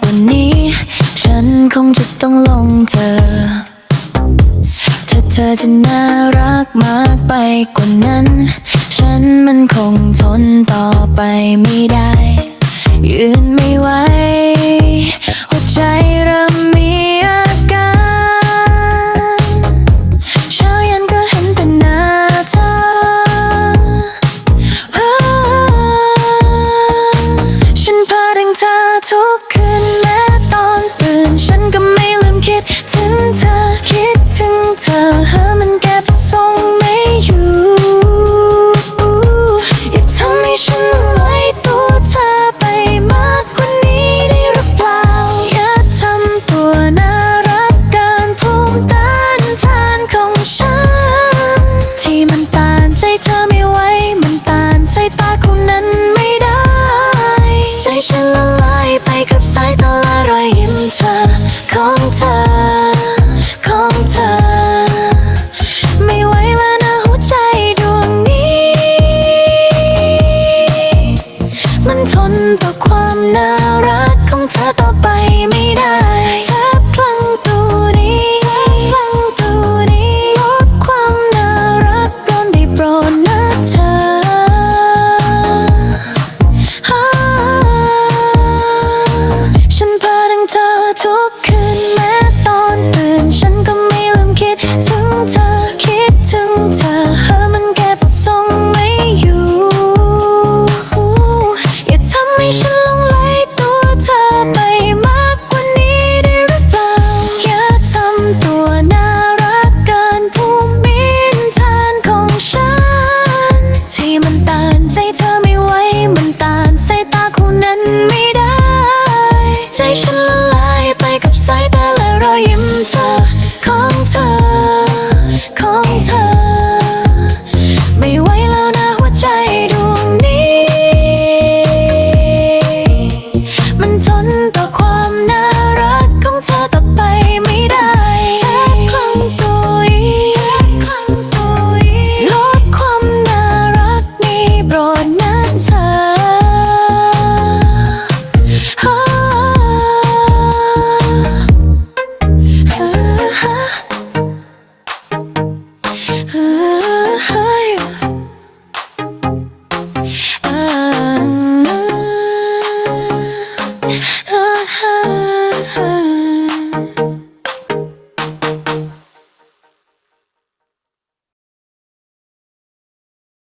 กว่านี้ ฉันคงจะต้องลงเธอ ถ้าเธอจะน่ารักมากไปกว่านั้น ฉันมันคงทนต่อไปไม่ได้ ยืนไม่ไหวหัวใจ มันทนต่อความน่ารักของเธอต่อไปไม่ได้เธอพลังตัวนี้เธอพลังตัวนี้ลดความน่ารักร้อนได้โปรดนะเธอฉันพาดังเธอทุก 是。